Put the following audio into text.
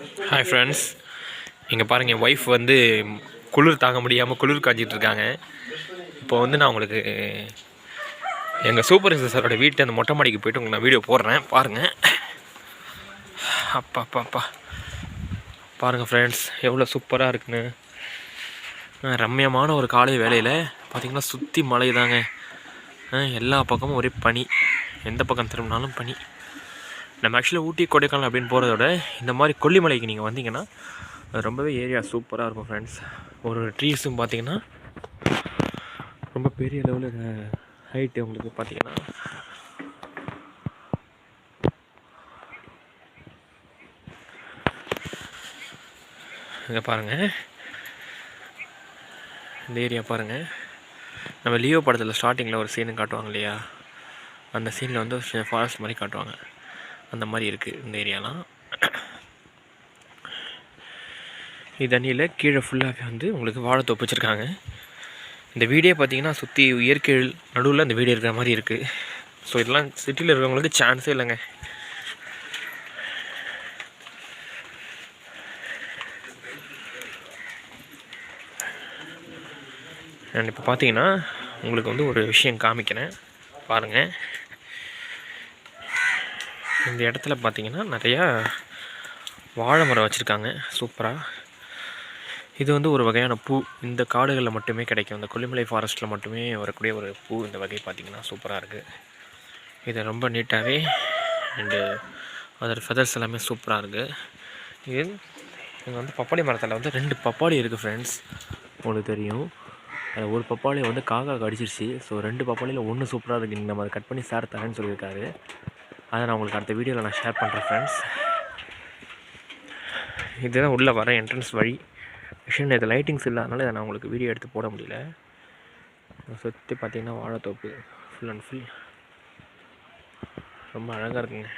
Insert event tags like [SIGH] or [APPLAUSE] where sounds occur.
Hi friends இங்கே பாருங்கள் என் wife வந்து குளிர் தாங்க முடியாமல் குளிர் காய்ச்சிட்டு இருக்காங்க. இப்போ வந்து நான் உங்களுக்கு எங்கள் சூப்பர் சாரோட வீட்டு அந்த மொட்டை மாடிக்கு போய்ட்டு உங்களுக்கு நான் வீடியோ போடுறேன். பாருங்கள் அப்பா அப்பா அப்பா. பாருங்கள் ஃப்ரெண்ட்ஸ் எவ்வளோ சூப்பராக இருக்குன்னு. ரம்யமான ரம்மியமான ஒரு காலை வேலையில் பார்த்திங்கன்னா சுற்றி மழை தாங்க எல்லா பக்கமும் ஒரே பனி. எந்த பக்கம் திரும்பினாலும் பனி. நம்ம ஆக்சுவலாக ஊட்டி கொடைக்கானல் அப்படின்னு போகிறத விட இந்த மாதிரி கொல்லிமலைக்கு நீங்கள் வந்தீங்கன்னா அது ரொம்பவே ஏரியா சூப்பராக இருக்கும் ஃப்ரெண்ட்ஸ் ஒரு ட்ரீஸும் பார்த்தீங்கன்னா ரொம்ப பெரிய லெவலில் ஹைட்டு உங்களுக்கு பார்த்தீங்கன்னா இங்கே பாருங்கள் இந்த ஏரியா பாருங்கள் நம்ம லியோ படத்தில் ஸ்டார்டிங்கில் ஒரு சீனு காட்டுவாங்க இல்லையா? அந்த சீனில் வந்து ஒரு ஃபாரஸ்ட் மாதிரி காட்டுவாங்க. அந்த மாதிரி இருக்குது இந்த ஏரியாலாம். [CLEARS THROAT] இது தண்ணியில் கீழே ஃபுல்லாகவே வந்து உங்களுக்கு வாழைத்தோப்பு வச்சுருக்காங்க. இந்த வீடே பார்த்தீங்கன்னா சுற்றி இயற்கை நடுவில் இந்த வீடு இருக்கிற மாதிரி இருக்குது ஸோ இதெல்லாம் சிட்டியில் இருக்கிறவங்களுக்கு சான்ஸே இல்லைங்க. நான் இப்போ பார்த்தீங்கன்னா உங்களுக்கு வந்து ஒரு விஷயம் காமிக்கிறேன். பாருங்கள் இந்த இடத்துல பார்த்தீங்கன்னா நிறையா வாழை மரம் வச்சுருக்காங்க. சூப்பராக இது வந்து ஒரு வகையான பூ. இந்த காடுகளில் மட்டுமே கிடைக்கும். இந்த கொல்லிமலை ஃபாரஸ்ட்டில் மட்டுமே வரக்கூடிய ஒரு பூ. இந்த வகை பார்த்திங்கன்னா சூப்பராக இருக்குது இது ரொம்ப நீட்டாகவே அண்டு அதோடய ஃபெதர்ஸ் எல்லாமே சூப்பராக இருக்குது இது இங்கே வந்து பப்பாளி மரத்தில் வந்து ரெண்டு பப்பாளி இருக்குது ஃப்ரெண்ட்ஸ் உங்களுக்கு தெரியும். அதில் ஒரு பப்பாளி வந்து காக்கா கடிச்சிருச்சு ஸோ ரெண்டு பப்பாளியில் ஒன்று சூப்பராக இருக்குது நம்ம அதை கட் பண்ணி சார் தரேன்னு சொல்லியிருக்காரு. அதை நான் உங்களுக்கு அடுத்த வீடியோவில் நான் ஷேர் பண்ணுறேன் ஃப்ரெண்ட்ஸ் இதுதான் உள்ளே வர என்ட்ரன்ஸ் வழி. விஷயம் இது லைட்டிங்ஸ் இல்லாதனால இதை நான் உங்களுக்கு வீடியோ எடுத்து போட முடியல. சுற்றி பார்த்தீங்கன்னா வாழைத்தோப்பு. ஃபுல் அண்ட் ஃபுல் ரொம்ப அழகாக இருக்குங்க.